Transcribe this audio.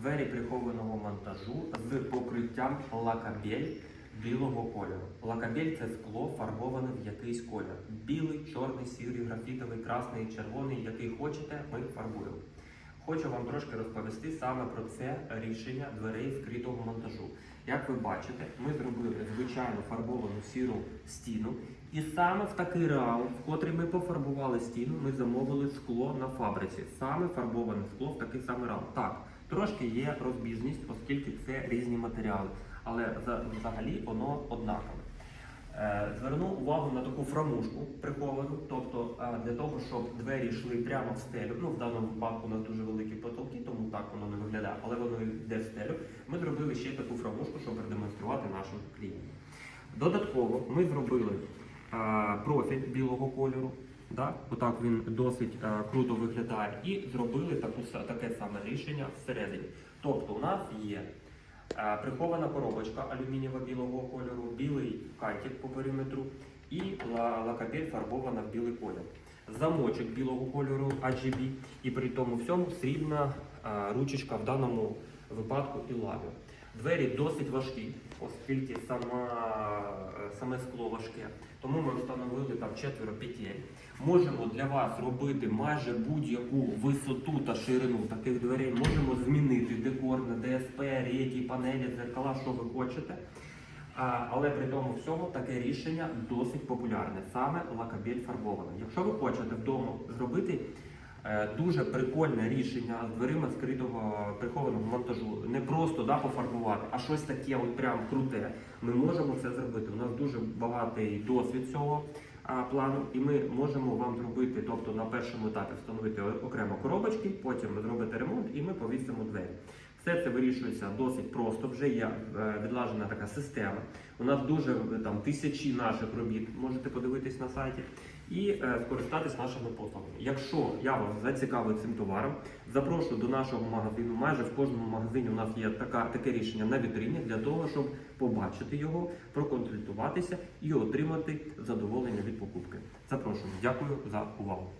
Двері прихованого монтажу з покриттям лакабель білого кольору. Лакабель це скло фарбоване в якийсь колір. Білий, чорний, сірий, графітовий, красний, червоний, який хочете, ми фарбуємо. Хочу вам трошки розповісти саме про це рішення дверей скритого монтажу. Як ви бачите, ми зробили звичайну фарбовану сіру стіну, і саме в такий раунд, в котрий ми пофарбували стіну, ми замовили скло на фабриці. Саме фарбоване скло в такий самий раунд. Так, трошки є розбіжність, оскільки це різні матеріали, але взагалі воно однакове. Е, Зверну увагу на таку фрамушку приховану, тобто е, для того, щоб двері йшли прямо в стелю. Ну в даному випадку у нас дуже великі потолки, тому так воно не виглядає, але воно йде в стелю. Ми зробили ще таку фрамушку, щоб продемонструвати нашим клієнтам. Додатково ми зробили е, профіль білого кольору. Да? Отак він досить круто виглядає. І зробили таку, таке саме рішення всередині. Тобто у нас є Е, Прихована коробочка алюмінієва білого кольору, білий кантик по периметру і лакабель фарбована в білий колір. Замочок білого кольору RGB і при тому всьому срібна е, ручечка в даному випадку і лаві. Двері досить важкі, оскільки сама, саме скло важке. Тому ми встановили там четверо петель. Можемо для вас робити майже будь-яку висоту та ширину таких дверей. Можемо змінити декор на ДСП, реті, панелі, дзеркала, що ви хочете. А, але при тому всьому таке рішення досить популярне, саме лакабель фарбоване. Якщо ви хочете вдома зробити дуже прикольне рішення дверима скритого прихованого монтажу, не просто да, пофарбувати, а щось таке от прям круте, ми можемо це зробити. У нас дуже багатий досвід цього а, плану, і ми можемо вам зробити, тобто на першому етапі встановити окремо коробочки, потім зробити ремонт і ми повісимо двері. Все це вирішується досить просто. Вже є е, відлажена така система. У нас дуже е, там тисячі наших робіт. Можете подивитись на сайті і е, скористатись нашими послугами. Якщо я вас зацікавив цим товаром, запрошую до нашого магазину. Майже в кожному магазині у нас є така, таке рішення на вітрині для того, щоб побачити його, проконсультуватися і отримати задоволення від покупки. Запрошую. Дякую за увагу.